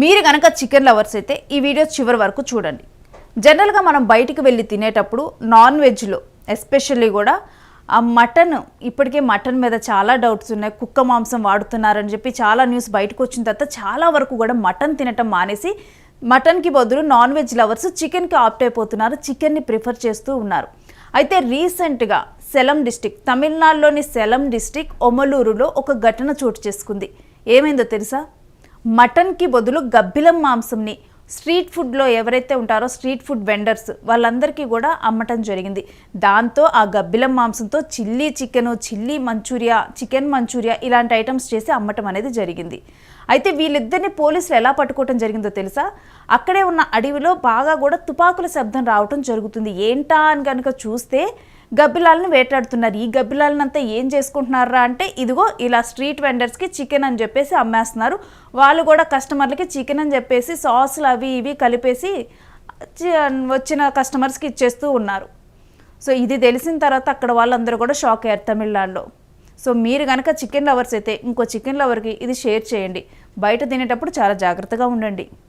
మీరు కనుక chicken lovers అయితే ఈ వీడియో చివరి వరకు చూడండి. జనరల్గా మనం బయటికి వెళ్ళి తినేటప్పుడు నాన్ వెజ్లో ఎస్పెషల్లీ కూడా ఆ మటన్ ఇప్పటికే మటన్ మీద చాలా డౌట్స్ ఉన్నాయి. కుక్క మాంసం వాడుతున్నారని చెప్పి చాలా న్యూస్ బయటకు వచ్చిన తర్వాత చాలా వరకు కూడా మటన్ తినటం మానేసి మటన్కి బదులు నాన్ వెజ్ లవర్స్ చికెన్కి ఆప్ట్ అయిపోతున్నారు చికెన్ని ప్రిఫర్ చేస్తూ ఉన్నారు. అయితే రీసెంట్గా సెలం డిస్టిక్ తమిళనాడులోని సెలం డిస్టిక్ ఒమలూరులో ఒక ఘటన చోటు చేసుకుంది. ఏమైందో తెలుసా? మటన్కి బదులు గబ్బిలం మాంసంని స్ట్రీట్ ఫుడ్లో ఎవరైతే ఉంటారో స్ట్రీట్ ఫుడ్ వెండర్స్ వాళ్ళందరికీ కూడా అమ్మటం జరిగింది. దాంతో ఆ గబ్బిలం మాంసంతో chilli chicken chilli Manchuria chicken Manchuria ఇలాంటి ఐటమ్స్ చేసి అమ్మటం అనేది జరిగింది. అయితే వీళ్ళిద్దరిని పోలీసులు ఎలా పట్టుకోవటం జరిగిందో తెలుసా? అక్కడే ఉన్న అడవిలో బాగా కూడా తుపాకుల శబ్దం రావటం జరుగుతుంది. ఏంటా అని కనుక చూస్తే గబ్బిలాలను వేటాడుతున్నారు. ఈ గబ్బిలాలనంతా ఏం చేసుకుంటున్నారా అంటే ఇదిగో ఇలా స్ట్రీట్ వెండర్స్కి చికెన్ అని చెప్పేసి అమ్మేస్తున్నారు. వాళ్ళు కూడా కస్టమర్లకి చికెన్ అని చెప్పేసి సాసులు అవి ఇవి కలిపేసి వచ్చిన కస్టమర్స్కి ఇచ్చేస్తూ ఉన్నారు. సో ఇది తెలిసిన తర్వాత అక్కడ వాళ్ళందరూ కూడా షాక్ అయ్యారు తమిళనాడులో. సో మీరు కనుక చికెన్ లవర్స్ అయితే ఇంకో చికెన్ లవర్కి ఇది షేర్ చేయండి. బయట తినేటప్పుడు చాలా జాగ్రత్తగా ఉండండి.